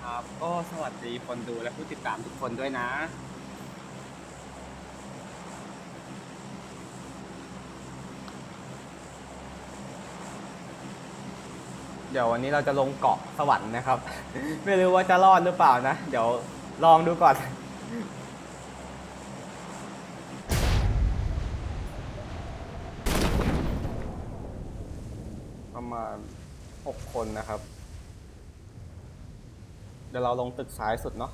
ครับ ก็สวัสดีคนดูและผู้ติดตามทุกคนด้วยนะ เดี๋ยววันนี้เราจะลงเกาะสวรรค์นะครับ ไม่รู้ว่าจะรอดหรือเปล่านะ เดี๋ยวลองดูก่อน ประมาณหกคนนะครับ ดี๋ยวเราลงตึกซ้ายสุดเนาะ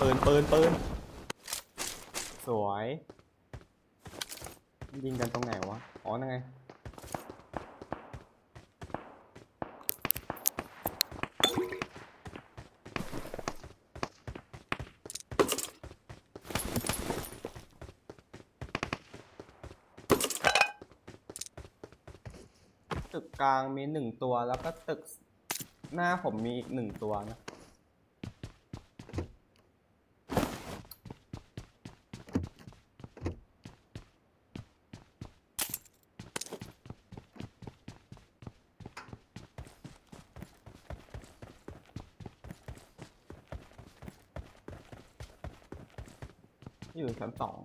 ปืนปืนปืนสวย ยิงกันตรงไหนวะ อ๋อนั่นไง ลางมีหนึ่งตัวแล้วก็ตึกหน้าผมมีอีกหนึ่งตัวนะ อยู่ชั้นสอง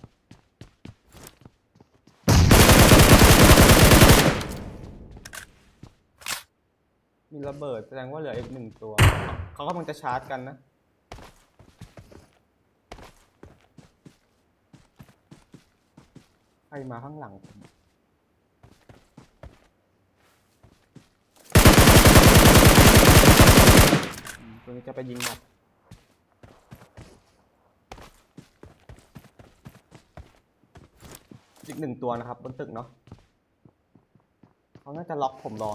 ระเบิดแสดงว่าเหลืออีกหนึ่งตัว เขากำลังจะชาร์จกันนะ ใครมาข้างหลังผมตัวนี้จะไปยิงบัตรอีกหนึ่งตัวนะครับบนตึกเนาะเขาน่าจะล็อกผมรอ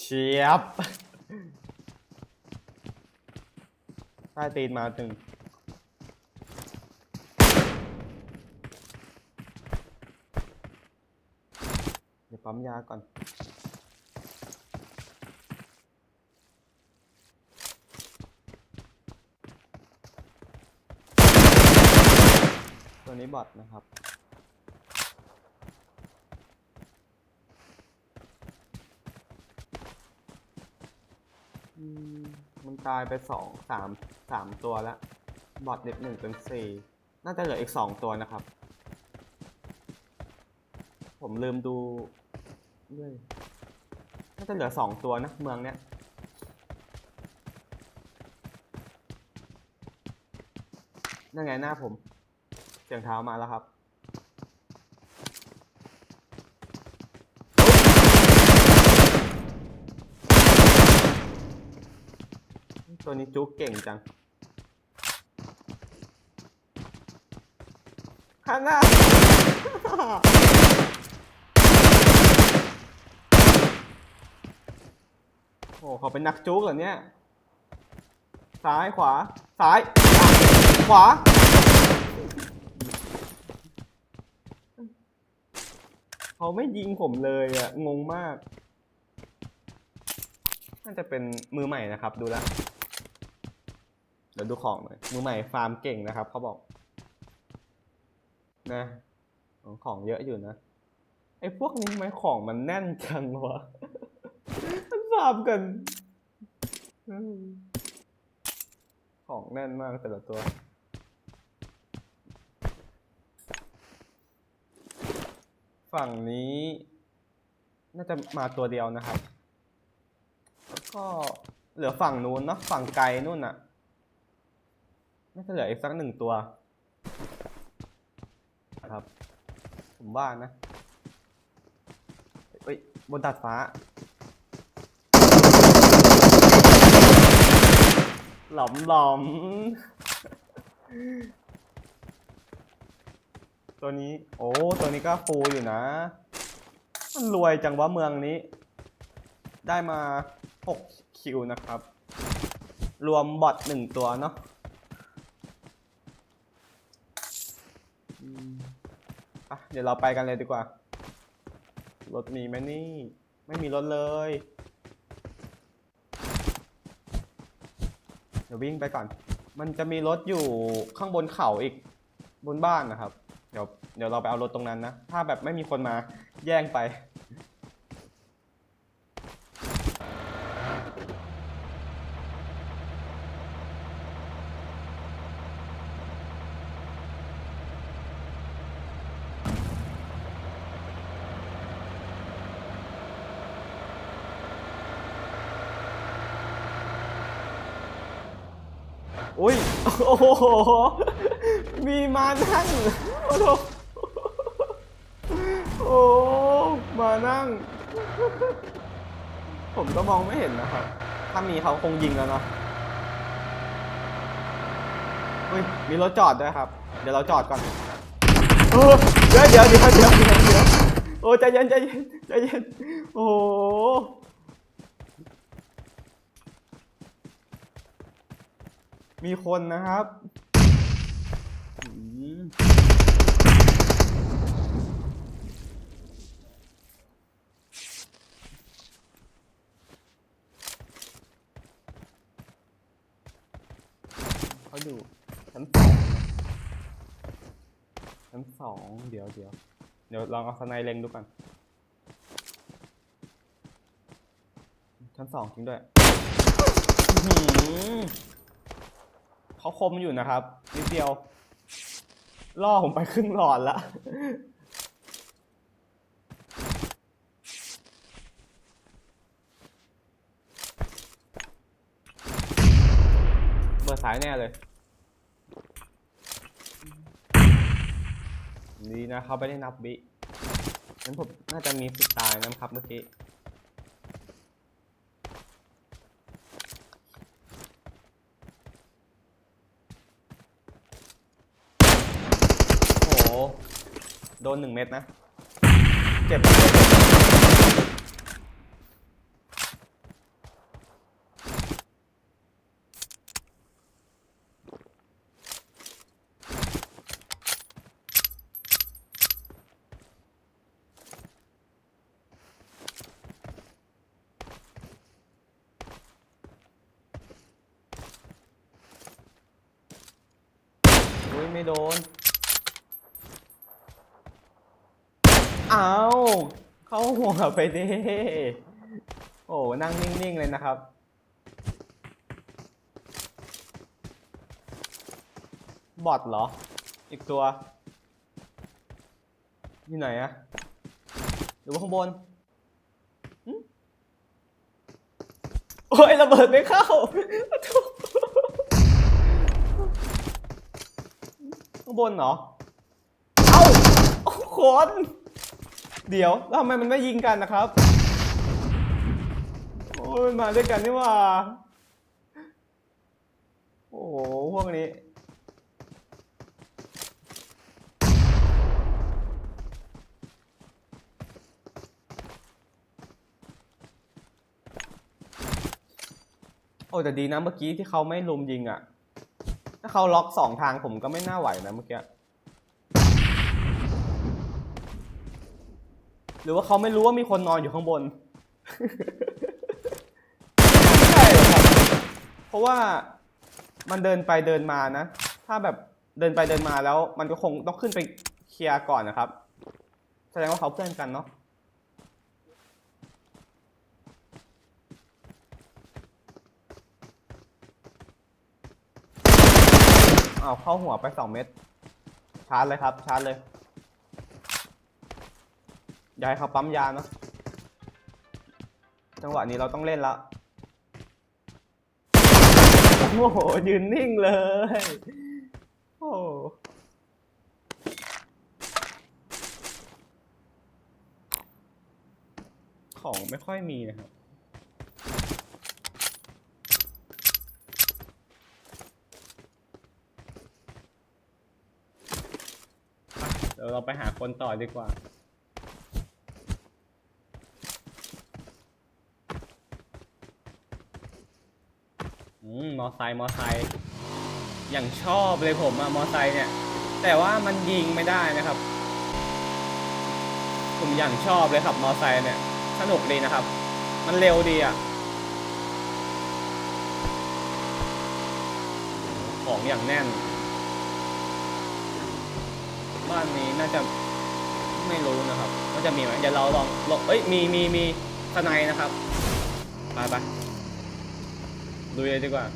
เชียบใต้ตีนมาหนึ่งเดี๋ยวปั๊มยาก่อน ตัวนี้บอทนะครับ อืมมัน ตายไปสองสามสามตัวแล้วบอทเด็กหนึ่งเป็นสี่น่าจะเหลืออีกสองตัวนะครับ ผมลืมดูด้วยน่าจะเหลือสองตัวนะเมืองเนี้ยนั่นไงหน้าผม เสียงเท้ามาแล้วครับ ตัวนี้จุกเก่งจังฮันน่าโอ้เขาเป็นนักจุกเหรอเนี่ย ซ้ายขวา ซ้าย ขวา เขาไม่ยิงผมเลยอะงงมากน่าจะเป็นมือใหม่นะครับ ดูแล้ว เดี๋ยวดูของหน่อยมือใหม่ฟาร์มเก่งนะครับเขาบอก นะ ของเยอะอยู่นะไอ้พวกนี้ทำไมของมันแน่นจังวะ มันฟาร์มกัน ของแน่นมากแต่ละตัวฝั่งนี้ น่าจะมาตัวเดียวนะครับ แล้วก็เหลือฝั่งนู้นเนาะฝั่งไกลนู่นน่ะ น่าจะเหลืออีกสักหนึ่งตัวครับ ผมว่านะเฮ้ยบนดาดฟ้า หลอมหลอมตัวนี้ โอ้ ตัวนี้ก็ฟูอยู่นะ มันรวยจังวะเมืองนี้ ได้มา 6 คิวนะครับ รวมบอทหนึ่งตัวเนาะอืมอะ เดี๋ยวเราไปกันเลยดีกว่า รถมีไหมนี่ ไม่มีรถเลย เดี๋ยววิ่งไปก่อน มันจะมีรถอยู่ข้างบนเขาอีกบนบ้านนะครับ เดี๋ยวเดี๋ยวเราไปเอารถตรงนั้นนะ ถ้าแบบไม่มีคนมาแย่งไป อุ้ย โอ้โห มีมานั่ง โอ้โหโอ้ มานั่ง ผมก็มองไม่เห็นนะครับ ถ้ามีเขาคงยิงแล้วเนาะอุ้ย มีรถจอดด้วยครับ เดี๋ยวเราจอดก่อนโอ้เดี๋ยวเดี๋ยวเดี๋ยวเดี๋ยวเดี๋ยวเดี๋ยวโอ้ใจเย็นใจเย็นใจเย็น โอ้โห มีคนนะครับอืมเขาอยู่ชั้นสองชั้นสองเดี๋ยวเดี๋ยวเดี๋ยวลองเอาสไนเล็งดูก่อนชั้นสองจริงด้วย เขาคมอยู่นะครับนิดเดียวล่อผมไปครึ่งหลอดละเบอร์สายแน่เลย ดีนะเขาไม่ได้นับบิงั้นผมน่าจะมีสิทธิ์ตายนะครับเมื่อกี้ โอ้โห โดนหนึ่งเม็ดนะ เจ็บอุ้ยไม่โดน อ้าว เข้าหัวไปดิโอ้นั่งนิ่งๆเลยนะครับ บอทเหรอ อีกตัว อยู่ไหนอะหรือว่าข้างบนโอ้ยระเบิดไม่เข้าข้างบนเหรอ เอ้าโอ้คน เดี๋ยวแล้วทำไมมันไม่ยิงกันนะครับ โอ้ยมันมาด้วยกันนี่หว่า โอ้โหพวกนี้ โอ้แต่ดีนะเมื่อกี้ที่เขาไม่ลุมยิงอะ ถ้าเขาล็อกสองทางผมก็ไม่น่าไหวนะเมื่อกี้ หรือว่าเขาไม่รู้ว่ามีคนนอนอยู่ข้างบน ใช่ครับเพราะว่ามันเดินไปเดินมานะ ถ้าแบบเดินไปเดินมาแล้ว มันก็คงต้องขึ้นไปเคลียร์ก่อนนะครับ แสดงว่าเขาเพื่อนกันเนาะอ้าวเข้าหัวไปสองเม็ดชาร์จเลยครับ ชาร์จเลย อย่าให้เขาปั๊มยาเนะ จังหวะนี้เราต้องเล่นละโอ้โหยืนนิ่งเลย โอ้ของไม่ค่อยมีนะครับ เดี๋ยวเราไปหาคนต่อดีกว่า มอไซค์มอไซค์อย่างชอบเลยผมอะมอไซค์เนี่ย แต่ว่ามันยิงไม่ได้นะครับ ผมอย่างชอบเลยครับมอไซค์เนี่ย สนุกดีนะครับ มันเร็วดีอะของอย่างแน่น บ้านนี้น่าจะไม่รู้นะครับว่าจะมีไหมเดี๋ยวเราลองลองเอ้ยมีมีมีทนายนะครับ ไปไป ดูเลยดีกว่า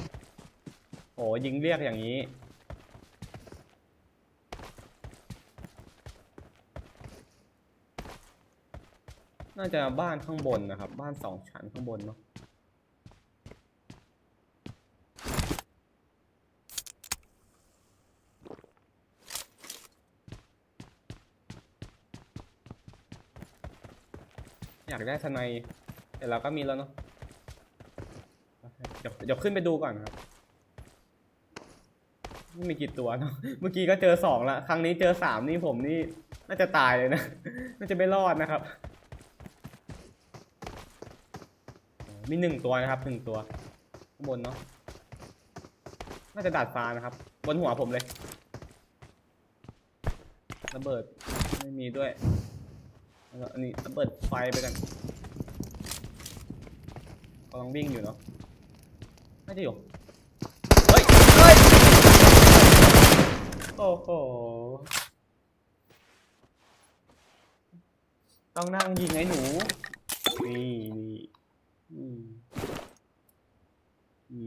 โอ้ยิงเรียกอย่างนี้ น่าจะบ้านข้างบนนะครับ บ้านสองชั้นข้างบนเนาะอยากได้ทนายแต่เราก็มีแล้วเนาะ ดี๋ยวเดี๋ยวขึ้นไปดูก่อนครับไม่มีกี่ตัวเนาะเมื่อกี้ก็เจอสองละครั้งนี้เจอสามนี่ผมนี่น่าจะตายเลยนะ น่าจะไม่รอดนะครับ มีหนึ่งตัวนะครับหนึ่งตัวข้างบนเนาะน่าจะดาดฟ้านะครับ บนหัวผมเลยระเบิดไม่มีด้วยอันนี้ระเบิดไฟไปกันกำลังวิ่งอยู่เนาะ น่าจะอยู่ เฮ้ย เฮ้ย โอ้โห ต้องนั่งยิงไอ้หนู นี่นี่อืมอื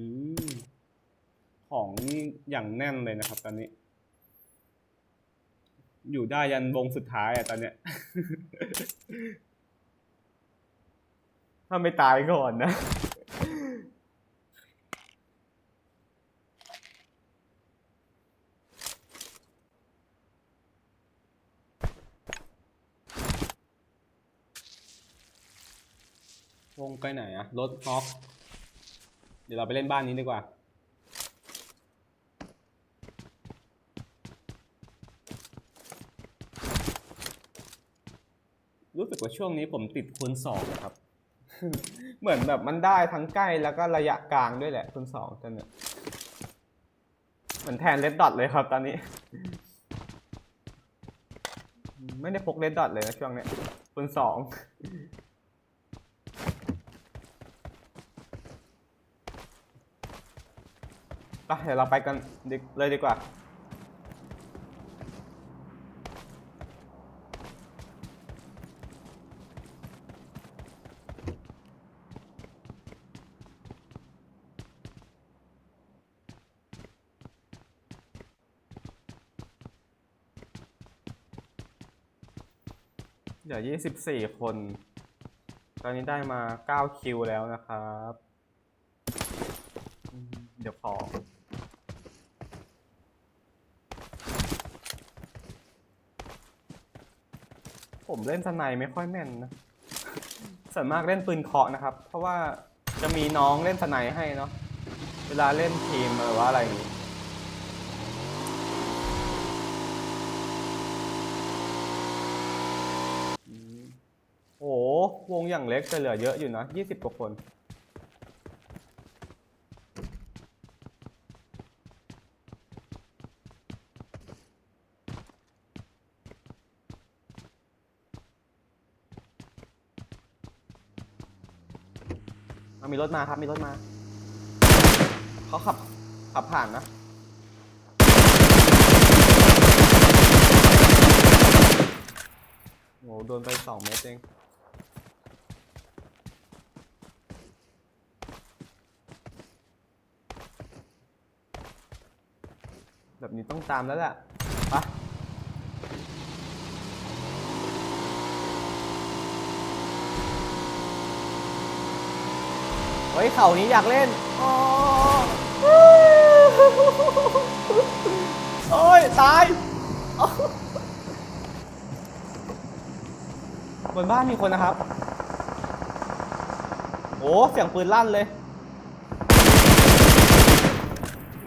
มของนี่อย่างแน่นเลยนะครับตอนนี้ อยู่ได้ยันวงสุดท้ายอะตอนเนี้ย ถ้าไม่ตายก่อนนะ ไปไหนอะรถฮอกเดี๋ยวเราไปเล่นบ้านนี้ดีกว่า รู้สึกว่าช่วงนี้ผมติดคูณสองนะครับ เหมือนแบบมันได้ทั้งใกล้แล้วก็ระยะกลางด้วยแหละคูณสองตอนเนี้ยเหมือนแทนเลดดอทเลยครับตอนนี้ ไม่ได้พกเลดดอทเลยนะช่วงเนี้ยคูณสอง ไปเดี๋ยวเราไปกันเลยดีกว่า เดี๋ยวยี่สิบสี่คน ตอนนี้ได้มาเก้าคิวแล้วนะครับ เดี๋ยวขอ ผมเล่นสไนไม่ค่อยแม่นนะส่วนมากเล่นปืนเคาะนะครับ เพราะว่าจะมีน้องเล่นสไนให้เนาะเวลาเล่นทีมหรือว่าอะไรอย่างงี้โอ้โหวงอย่างเล็กจะเหลือเยอะอยู่นะยี่สิบกว่าคน มีรถมาครับ มีรถมา เขาขับ ขับผ่านนะ โอ้โหโดนไปสองเมตรเอง แบบนี้ต้องตามแล้วแหละไปะ ฮ้ยเขานี้อยากเล่นโอ้ยตายบนบ้านมีคนนะครับ โอ้เสียงปืนลั่นเลย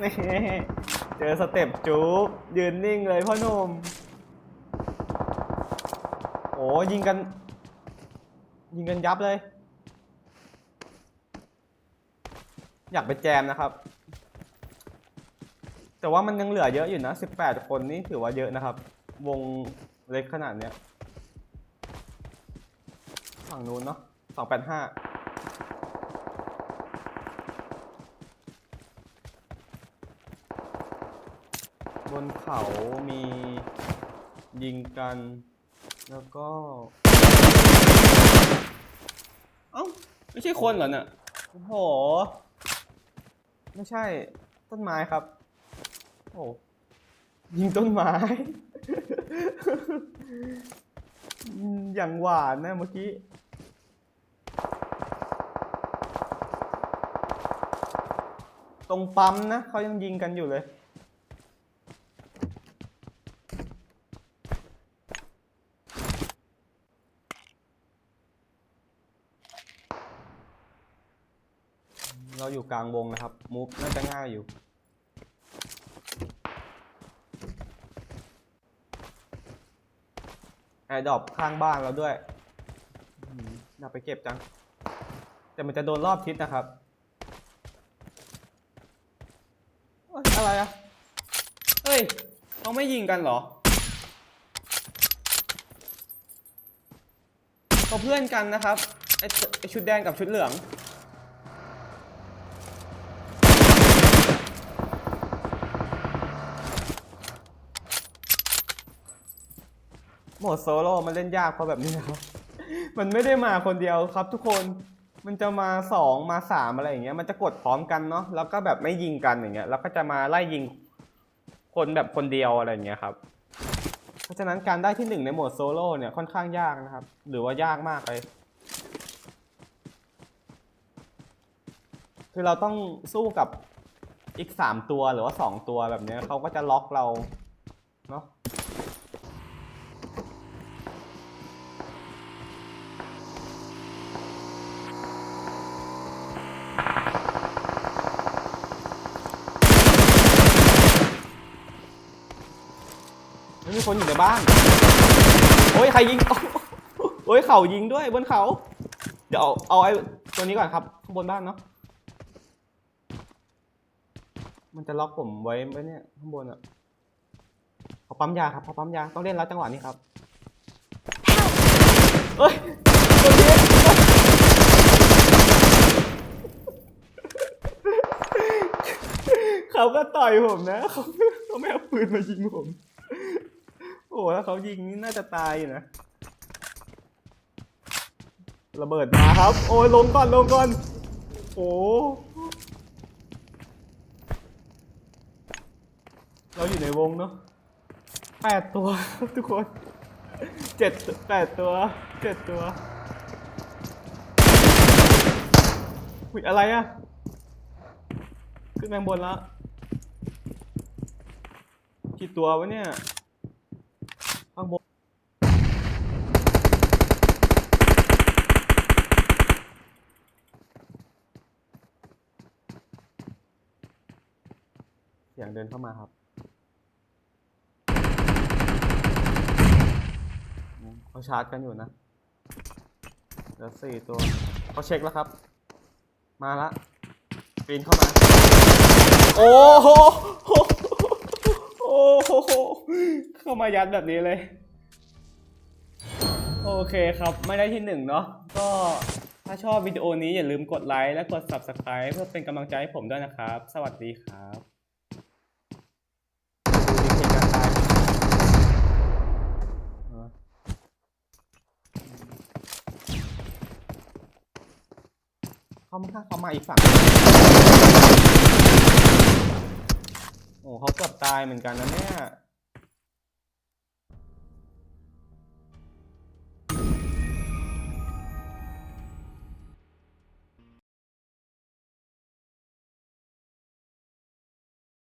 นี่เจอสเต็ปจูบยืนนิ่งเลยพ่อหนุ่มโอ้ยิงกัน ยิงกันยับเลย อยากไปแจมนะครับ แต่ว่ามันยังเหลือเยอะอยู่นะ18คนนี่ถือว่าเยอะนะครับ วงเล็กขนาดเนี้ยฝั่งนู้นเนาะ285บนเขามียิงกัน แล้วก็ เอ้า ไม่ใช่คนเหรอเนี่ยโอ้โห ไม่ใช่ต้นไม้ครับ โอ้ยิงต้นไม้อืมอย่างหวานนะเมื่อกี้ตรงปั๊มนะเขายังยิงกันอยู่เลย เราอยู่กลางวงนะครับ มูฟน่าจะง่ายอยู่แอร์ดรอปข้างบ้านเราด้วยน่าไปเก็บจัง แต่มันจะโดนรอบทิศนะครับ อะไรอะเฮ้ยเขาไม่ยิงกันเหรอเขาเพื่อนกันนะครับไอชุดแดงกับชุดเหลือง โหมดโซโล่มันเล่นยากเพราะแบบนี้ครับ มันไม่ได้มาคนเดียวครับทุกคน มันจะมาสองมาสามอะไรอย่างเงี้ย มันจะกดพร้อมกันเนาะ แล้วก็แบบไม่ยิงกันอย่างเงี้ย แล้วก็จะมาไล่ยิงคนแบบคนเดียวอะไรอย่างเงี้ยครับ เพราะฉะนั้นการได้ที่หนึ่งในโหมดโซโล่เนี่ยค่อนข้างยากนะครับ หรือว่ายากมากเลย คือเราต้องสู้กับอีกสามตัวหรือว่าสองตัวแบบเนี้ยเขาก็จะล็อกเรา มีคนอยู่ในบ้าน โอ้ยใครยิง โอ้ยเขายิงด้วยบนเขา เดี๋ยวเอาเอาไอ้ตัวนี้ก่อนครับข้างบนบ้านเนาะ มันจะล็อกผมไว้ไหมเนี่ยข้างบนอะขอปั๊มยาครับขอปั๊มยาต้องเล่นแล้วจังหวะนี้ครับเอ้ยตัวนี้เขาก็ต่อยผมนะเขาเขาไม่เอาปืนมายิงผม โอ้ถ้าเขายิงนี่น่าจะตายนะ ระเบิดมาครับ โอ้ยลงก่อนลงก่อน โอ้เราอยู่ในวงเนาะแปดตัวทุกคนเจ็ดแปดตัวเจ็ดตัวอุ้ยอะไรอะขึ้นแมงบนแล้วกี่ตัววะเนี่ย ข้างบน เสียงเดินเข้ามาครับเขาชาร์จกันอยู่นะเหลือสี่ตัวเขาเช็คแล้วครับ มาละปีนเข้ามา โอ้โหโอ้โหเข้ามายัดแบบนี้เลย โอเคครับไม่ได้ที่หนึ่งเนาะก็ถ้าชอบวิดีโอนี้อย่าลืมกดไลค์และกด Subscribe เพื่อเป็นกำลังใจให้ผมด้วยนะครับ สวัสดีครับดูวิธีการตายเออ เขามาเขามาอีกฝั่ง โอ้เขาเกือบตายเหมือนกันนะเนี่ย